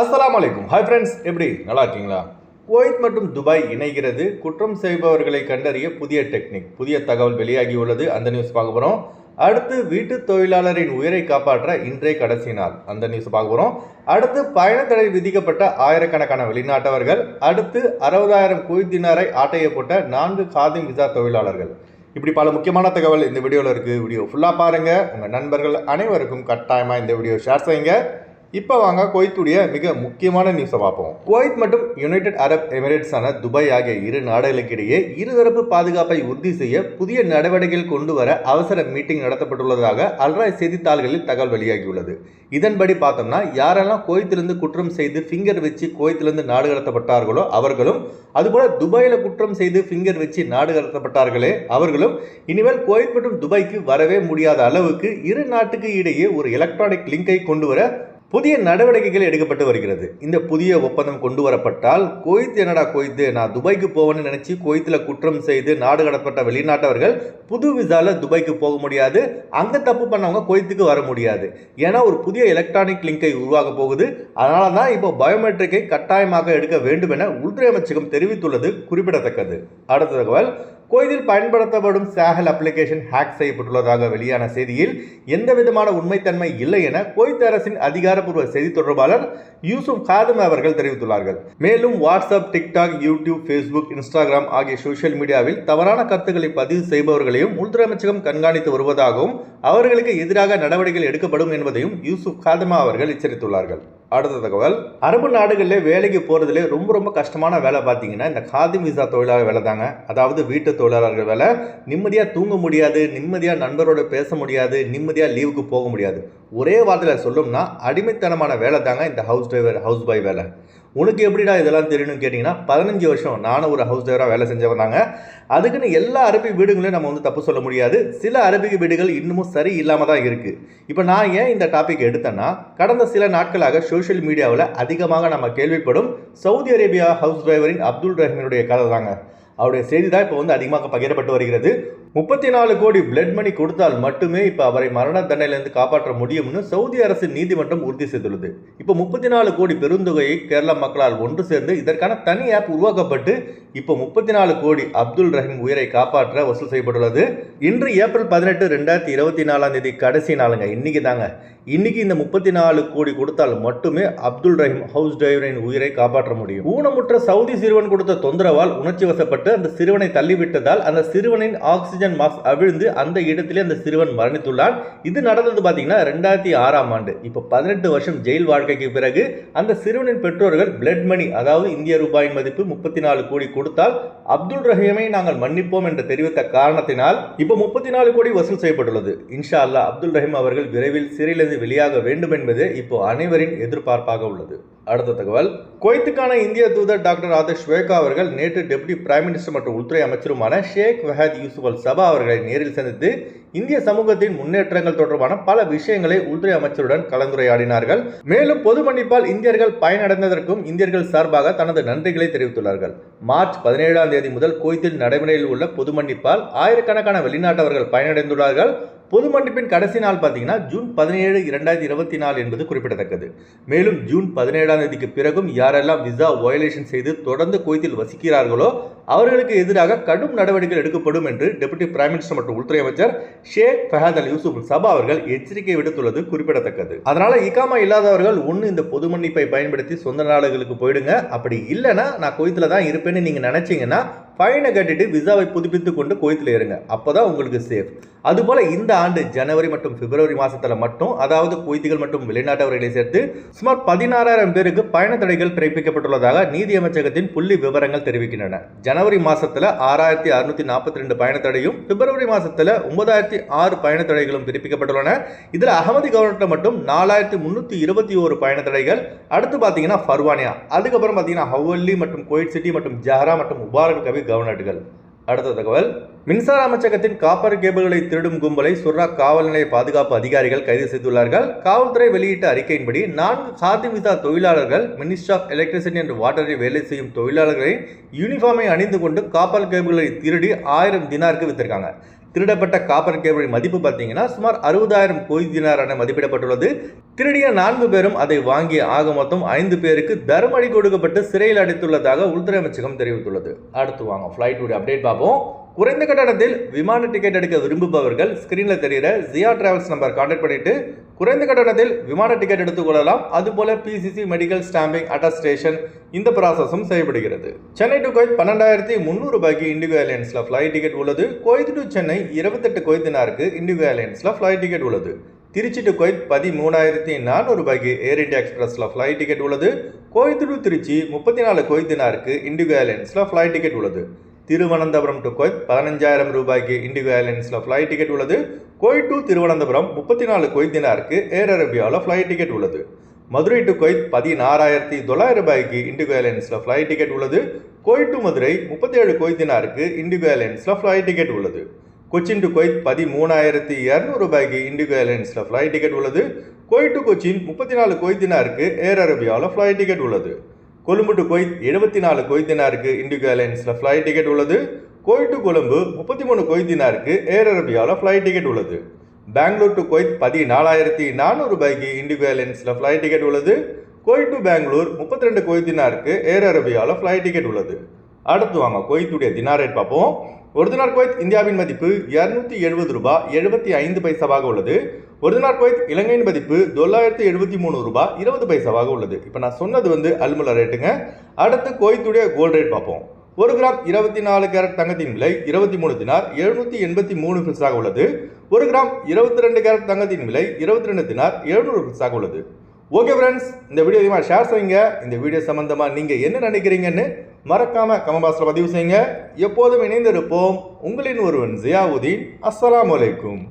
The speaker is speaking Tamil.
அஸ்லாம் அலைக்கும் ஹாய் ஃப்ரெண்ட்ஸ் எப்படி? நல்லா இருக்கீங்களா குவைத் மற்றும் துபாய் இணைகிறது. குற்றம் செய்பவர்களை கண்டறிய புதிய டெக்னிக் புதிய தகவல் வெளியாகி உள்ளது அந்த நியூஸ் பார்க்க போகிறோம் அடுத்து வீட்டு தொழிலாளரின் உயிரை காப்பாற்ற இன்றே கடைசி நாள். அந்த நியூஸ் பார்க்க போகிறோம் அடுத்து பயணத்தடை விதிக்கப்பட்ட ஆயிரக்கணக்கான வெளிநாட்டவர்கள். அடுத்து அறுபதாயிரம் குவித்தினரை ஆட்டையப்பட்ட நான்கு காதிம் விசா தொழிலாளர்கள். இப்படி பல முக்கியமான தகவல் இந்த வீடியோவில் இருக்குது வீடியோ ஃபுல்லாக பாருங்கள் உங்கள் நண்பர்கள் அனைவருக்கும் கட்டாயமாக இந்த வீடியோ ஷேர் செய்யுங்க. இப்போ வாங்க குவைத்துடைய மிக முக்கியமான நியூஸை பார்ப்போம். குவைத் மற்றும் யுனைடெட் அரப் எமிரேட்ஸான துபாய் ஆகிய இரு நாடுகளுக்கிடையே இருதரப்பு பாதுகாப்பை உறுதி செய்ய புதிய நடவடிக்கைகள் கொண்டு வர அவசர மீட்டிங் நடத்தப்பட்டுள்ளதாக அல்ராய் செய்தித்தாள்களில் தகவல் வெளியாகியுள்ளது. இதன்படி பார்த்தோம்னா யாரெல்லாம் குவைத்திலிருந்து குற்றம் செய்து ஃபிங்கர் வச்சு குவைத்திலிருந்து நாடு கடத்தப்பட்டார்களோ அவர்களும் அதுபோல துபாயில் குற்றம் செய்து ஃபிங்கர் வச்சு நாடு கடத்தப்பட்டார்களே அவர்களும் இனிமேல் குவைத் மற்றும் துபாய்க்கு வரவே முடியாத அளவுக்கு இரு நாட்டுக்கு இடையே ஒரு எலக்ட்ரானிக் லிங்கை கொண்டு வர புதிய நடவடிக்கைகள் எடுக்கப்பட்டு வருகிறது. இந்த புதிய ஒப்பந்தம் கொண்டு வரப்பட்டால் குவைத் என்னடா குவைத்து? நான் துபாய்க்கு போவேன்னு நினச்சி கோயித்தில் குற்றம் செய்து நாடு கடப்பட்ட வெளிநாட்டவர்கள் புது விசாவில் துபாய்க்கு போக முடியாது. அங்கே தப்பு பண்ணவங்க கோயித்துக்கு வர முடியாது. ஏன்னா ஒரு புதிய எலக்ட்ரானிக் லிங்கை உருவாக போகுது. அதனால தான் இப்போ பயோமெட்ரிக்கை கட்டாயமாக எடுக்க வேண்டும் என உள்துறை அமைச்சகம் தெரிவித்துள்ளது குறிப்பிடத்தக்கது. அடுத்த தகவல் கோயிலில் பயன்படுத்தப்படும் சேகல் அப்ளிகேஷன் ஹேக் செய்யப்பட்டுள்ளதாக வெளியான செய்தியில் எந்த விதமான உண்மைத்தன்மை இல்லை என கோய்த் அரசின் அதிகாரப்பூர்வ செய்தி தொடர்பாளர் யூசுப் காதம் அவர்கள் தெரிவித்துள்ளார்கள். மேலும் WhatsApp TikTok YouTube Facebook Instagram ஆகிய சோஷியல் மீடியாவில் தவறான கருத்துக்களை பதிவு செய்பவர்களையும் உள்துறை அமைச்சகம் கண்காணித்து வருவதாகவும் அவர்களுக்கு எதிராக நடவடிக்கைகள் எடுக்கப்படும் என்பதையும் யூசுப் காதமா அவர்கள் எச்சரித்துள்ளார்கள். அடுத்த தகவல். அரபு நாடுகளில் வேலைக்கு போகிறதுல ரொம்ப ரொம்ப கஷ்டமான வேலை பார்த்தீங்கன்னா இந்த காதி விசா தொழிலாளர் வேலை தாங்க. அதாவது வீட்டு தொழிலாளர்கள் வேலை. நிம்மதியாக தூங்க முடியாது நிம்மதியாக நண்பரோட பேச முடியாது நிம்மதியாக லீவுக்கு போக முடியாது. ஒரே வார்த்தையில் சொல்லும்னா அடிமைத்தனமான வேலை தாங்க இந்த ஹவுஸ் டிரைவர் ஹவுஸ் பாய் வேலை. உனக்கு எப்படிடா இதெல்லாம் தெரியணும்னு கேட்டிங்கன்னா பதினஞ்சு வருஷம் நானும் ஒரு ஹவுஸ் டிரைவராக வேலை செஞ்சவன் தாங்க. அதுக்குன்னு எல்லா அரபிக் வீடுகளையும் நம்ம வந்து தப்பு சொல்ல முடியாது. சில அரபிக் வீடுகள் இன்னமும் சரி இல்லாமல் தான் இருக்குது இப்போ நான் ஏன் இந்த டாபிக் எடுத்தேன்னா கடந்த சில நாட்களாக சோஷியல் மீடியாவில் அதிகமாக நம்ம கேள்விப்படும் சவுதி அரேபியா ஹவுஸ் டிரைவரின் அப்துல் ரஹீமினுடைய கதை தாங்க. அவருடைய செய்தி தான் இப்போ வந்து அதிகமாக பகிரப்பட்டு வருகிறது. முப்பத்தி நாலு கோடி பிளட் மணி கொடுத்தால் மட்டுமே இப்போ அவரை மரண தண்டனையிலிருந்து காப்பாற்ற முடியும்னு சவுதி அரசு நீதிமன்றம் உறுதி செய்துள்ளது. இப்போ முப்பத்தி நாலு கோடி பெருந்தொகையை கேரள மக்களால் ஒன்று சேர்ந்து இதற்கான தனி ஆப் உருவாக்கப்பட்டு இப்போ முப்பத்தி நாலு கோடி அப்துல் ரஹீம் உயிரை காப்பாற்ற வசூல் செய்யப்பட்டுள்ளது. இன்று ஏப்ரல் பதினெட்டு ரெண்டாயிரத்தி இருபத்தி நாலாம் தேதி கடைசி நாளுங்க. இன்னைக்கு தாங்க. இன்னைக்கு இந்த முப்பத்தி நாலு கோடி கொடுத்தால் மட்டுமே அப்துல் ரஹீம் ஹவுஸ் டிரைவரின் உயிரை காப்பாற்ற முடியும். ஊனமுற்ற சவுதி சிறுவன் கொடுத்த தொந்தரவால் உணர்ச்சி வசப்பட்டு அந்த சிறுவனை தள்ளிவிட்டதால் அந்த சிறுவனின் ஆக்சிஜன் மாஸ்க் அவிழ்ந்து அந்த இடத்திலே அந்த சிறுவன் மரணித்துள்ளான். இது நடந்தது பார்த்தீங்கன்னா ரெண்டாயிரத்தி ஆறாம் ஆண்டு. இப்போ பதினெட்டு வருஷம் ஜெயில் வாழ்க்கைக்கு பிறகு அந்த சிறுவனின் பெற்றோர்கள் பிளட் மணி அதாவது இந்திய ரூபாயின் மதிப்பு முப்பத்தி நாலு கோடி கொடுத்தால் அப்துல் ரஹீமை நாங்கள் மன்னிப்போம் என்று தெரிவித்த காரணத்தினால் இப்போ முப்பத்தி நாலு கோடி வசூல் செய்யப்பட்டுள்ளது. இன்ஷா அல்லா அப்துல் ரஹீம் அவர்கள் விரைவில் சிறையிலிருந்து வெளியாக வேண்டும் என்பது இப்போ அனைவரின் எதிர்பார்ப்பாக உள்ளது. அடுத்த தகவல். குவைத்துக்கான இந்திய தூதர் டாக்டர் ஆதர்ஷ் ஷ்வேகா அவர்கள் நேற்று டெபுட்டி பிரைம் மினிஸ்டர் மற்றும் உள்துறை அமைச்சருமான ஷேக் வஹத் யூசுப் அல் சபா அவர்களை நேரில் சந்தித்து இந்திய சமூகத்தின் முன்னேற்றங்கள் தொடர்பான பல விஷயங்களை உள்துறை அமைச்சருடன் கலந்துரையாடினார்கள். மேலும் பொது மன்னிப்பால் இந்தியர்கள் பயனடைந்ததற்கும் இந்தியர்கள் சார்பாக தனது நன்றிகளை தெரிவித்துள்ளார்கள். மார்ச் பதினேழாம் தேதி முதல் குவைத்தில் நடைமுறையில் உள்ள பொது மன்னிப்பால் ஆயிரக்கணக்கான வெளிநாட்டவர்கள் பயனடைந்துள்ளார்கள். பொது மன்னிப்பின் கடைசி நாள் பார்த்தீங்கன்னா ஜூன் பதினேழு இரண்டாயிரத்தி இருபத்தி நாலு என்பது குறிப்பிடத்தக்கது. மேலும் ஜூன் பதினேழாம் தேதிக்கு பிறகும் யாரெல்லாம் விசா வயலேஷன் செய்து தொடர்ந்து குவைத்தில் வசிக்கிறார்களோ அவர்களுக்கு எதிராக கடும் நடவடிக்கை எடுக்கப்படும் என்று டெபுட்டி பிரைம் மினிஸ்டர் மற்றும் உள்துறை அமைச்சர் ஷேக் ஃபஹத் அல் யூசுப் சபா அவர்கள் எச்சரிக்கை விடுத்துள்ளது குறிப்பிடத்தக்கது. அதனால இகாமா இல்லாதவர்கள் ஒன்று இந்த பொது மன்னிப்பை பயன்படுத்தி சொந்த நாடுகளுக்கு போயிடுங்க. அப்படி இல்லைன்னா நான் குவைத்தில் தான் இருப்பேன்னு நீங்கள் நினைச்சீங்கன்னா ஃபைனை கட்டிட்டு விசாவை புதுப்பித்து கொண்டு குவைத்தில் இருங்க. அப்போதான் உங்களுக்கு சேஃப் அதுபோல இந்த ஆண்டு ஜனவரி மற்றும் பிப்ரவரி மாதத்தில் மட்டும் அதாவது குவைத்திகள் மற்றும் வெளிநாட்டவர்களை சேர்த்து சுமார் பதினாறாயிரம் பேருக்கு பயண தடைகள் பிறப்பிக்கப்பட்டுள்ளதாக நீதி அமைச்சகத்தின் புள்ளி விவரங்கள் தெரிவிக்கின்றன. ஜனவரி மாசத்துல ஆறாயிரத்தி அறுநூத்தி நாற்பத்தி ரெண்டு பயண தடையும் பிப்ரவரி மாசத்துல ஒன்பதாயிரத்தி ஆறு பயண தடைகளும் பிறப்பிக்கப்பட்டுள்ளன இதுல அகமதி கவர்னர்ல மட்டும் நாலாயிரத்தி முன்னூத்தி இருபத்தி ஒரு பயண தடைகள் அடுத்து பாத்தீங்கன்னா ஃபர்வானியா அதுக்கப்புறம் பாத்தீங்கன்னா ஹவல்லி மற்றும் குவைட் சிட்டி மற்றும் ஜஹரா மற்றும் முபாரக் கவி கவர்னர்கள் அடுத்த தகவல். மின்சார அமைச்சகத்தின் காப்பர் கேபிள்களை திருடும் கும்பலை சுர்ரா காவல் நிலைய பாதுகாப்பு அதிகாரிகள் கைது செய்துள்ளார்கள். காவல்துறை வெளியிட்ட அறிக்கையின்படி நான்கு சாதி விசா தொழிலாளர்கள் மினிஸ்ட்ரி ஆஃப் எலக்ட்ரிசிட்டி அண்ட் வாட்டரில் வேலை செய்யும் தொழிலாளர்களின் யூனிஃபார்மை அணிந்து கொண்டு காப்பர் கேபிள்களை திருடி ஆயிரம் தினாருக்கு வித்திருக்காங்க. திருடப்பட்ட காப்பர் கேபிளின் மதிப்பு பார்த்தீங்கன்னா சுமார் அறுபதாயிரம் கோடி தினார் என மதிப்பிடப்பட்டுள்ளது. திருடிய நான்கு பேரும் அதை வாங்கிய ஆக மொத்தம் ஐந்து பேருக்கு தர்மடி கொடுக்கப்பட்டு சிறையில் அடைத்துள்ளதாக உள்துறை அமைச்சகம் தெரிவித்துள்ளது. அடுத்து வாங்க ஃப்ளைட்டுடைய அப்டேட் பார்ப்போம். குறைந்த கட்டணத்தில் விமான டிக்கெட் எடுக்க விரும்புபவர்கள் ஸ்கிரீனில் தெரிகிற ஜியா டிராவல்ஸ் நம்பர் கான்டாக்ட் பண்ணிட்டு குறைந்த கட்டணத்தில் விமான டிக்கெட் எடுத்துக்கொள்ளலாம் அதுபோல பிசிசி மெடிக்கல் ஸ்டாம்பிங் அட்டஸ்டேஷன் இந்த ப்ராசஸும் செய்யப்படுகிறது. சென்னை டு கோயத் பன்னெண்டாயிரத்தி முந்நூறு ரூபாய்க்கு இண்டிகோ ஏர்லைன்ஸில் ஃப்ளைட் டிக்கெட் உள்ளது. கோயத் டு சென்னை இருபத்தெட்டு கோயத்தினாருக்கு இண்டிகோ ஏர்லைன்ஸில் ஃப்ளைட் டிக்கெட் உள்ளது. திருச்சி டு கோயத் பதிமூணாயிரத்தி நானூறு ரூபாய்க்கு ஏர் இந்தியா எக்ஸ்பிரஸில் ஃப்ளைட் டிக்கெட் உள்ளது. கோயத்து டு திருச்சி முப்பத்தி நாலு கோயத்தினாருக்கு இண்டிகோ ஏர்லைன்ஸில் ஃப்ளைட் டிக்கெட் உள்ளது. திருவனந்தபுரம் டு கோய் பதினஞ்சாயிரம் ரூபாய்க்கு இண்டிகோ ஏர்லைன்ஸில் ஃப்ளைட் டிக்கெட் உள்ளது. கோய் டு திருவனந்தபுரம் முப்பத்தி நாலு கொய்தினாருக்கு ஏர் அரேபியாவில் ஃப்ளைட் டிக்கெட் உள்ளது. மதுரை டு கொய்த் பதினாறாயிரத்தி தொள்ளாயிரம் ரூபாய்க்கு இண்டிகோ ஏர்லைன்ஸில் ஃப்ளைட் டிக்கெட் உள்ளது. கோய் டு மதுரை முப்பத்தேழு கொய்தினாருக்கு இண்டிகோ ஏர்லைன்ஸில் ஃப்ளைட் டிக்கெட் உள்ளது. கொச்சின் டு கொய்த் பதிமூணாயிரத்தி இரநூறு ரூபாய்க்கு இண்டிகோ ஏர்லைன்ஸில் ஃப்ளைட் டிக்கெட் உள்ளது. கோய் டு கொச்சின் முப்பத்தி நாலு கொய்தினாருக்கு ஏர் அரேபியாவில் ஃப்ளைட் டிக்கெட் உள்ளது. கொழும்பு டு கொய்த் எழுபத்தி நாலு கொய்தினாருக்கு இண்டிகோ ஏர்லைன்ஸில் ஃப்ளைட் டிக்கெட் உள்ளது. கோயட் டு கொழும்பு முப்பத்தி மூணு கொய்தினாருக்கு ஏர் அரேபியாவில் ஃப்ளைட் டிக்கெட் உள்ளது. பெங்களூர் டு கொய்த் பதினாலாயிரத்தி நானூறு ரூபாய்க்கு இண்டிகோ ஏர்லைன்ஸில் ஃப்ளைட் டிக்கெட் உள்ளது. கோயட் டு பெங்களூர் முப்பத்தி ரெண்டு கொய்தினாருக்கு ஏர் அரேபியாவில் ஃப்ளைட் டிக்கெட் உள்ளது. அடுத்து வாங்க கொய்த்துடைய தினார் ரேட் பார்ப்போம். ஒரு தினார் கொய்த் இந்தியாவின் மதிப்பு இரநூத்தி எழுபது ரூபாய் எழுபத்தி ஐந்து பைசாவாக உள்ளது. ஒரு தினார் குவைத் இலங்கையின் மதிப்பு தொள்ளாயிரத்தி எழுபத்தி மூணு ரூபாய் இருபது பைசாவாக உள்ளது. இப்போ நான் சொன்னது வந்து அல்முலா ரேட்டுங்க. அடுத்து குவைத்துடைய கோல்டு ரேட் பார்ப்போம். ஒரு கிராம் இருபத்தி நாலு கேரட் தங்கத்தின் விலை இருபத்தி மூணு தினார் எழுநூற்றி எண்பத்தி மூணு பில்ஸாக உள்ளது. ஒரு கிராம் இருபத்தி ரெண்டு கேரட் தங்கத்தின் விலை இருபத்தி ரெண்டு தினார் எழுநூறு பில்ஸாக உள்ளது. ஓகே ஃப்ரெண்ட்ஸ் இந்த வீடியோ அதிகமாக ஷேர் செய்யுங்க. இந்த வீடியோ சம்மந்தமாக நீங்கள் என்ன நினைக்கிறீங்கன்னு மறக்காமல் கமபாஸில் பதிவு செய்யுங்க. எப்போதும் இணைந்திருப்போம். உங்களின் ஒருவன் ஜியாவுதீன். அஸ்ஸலாமு வலைக்கும்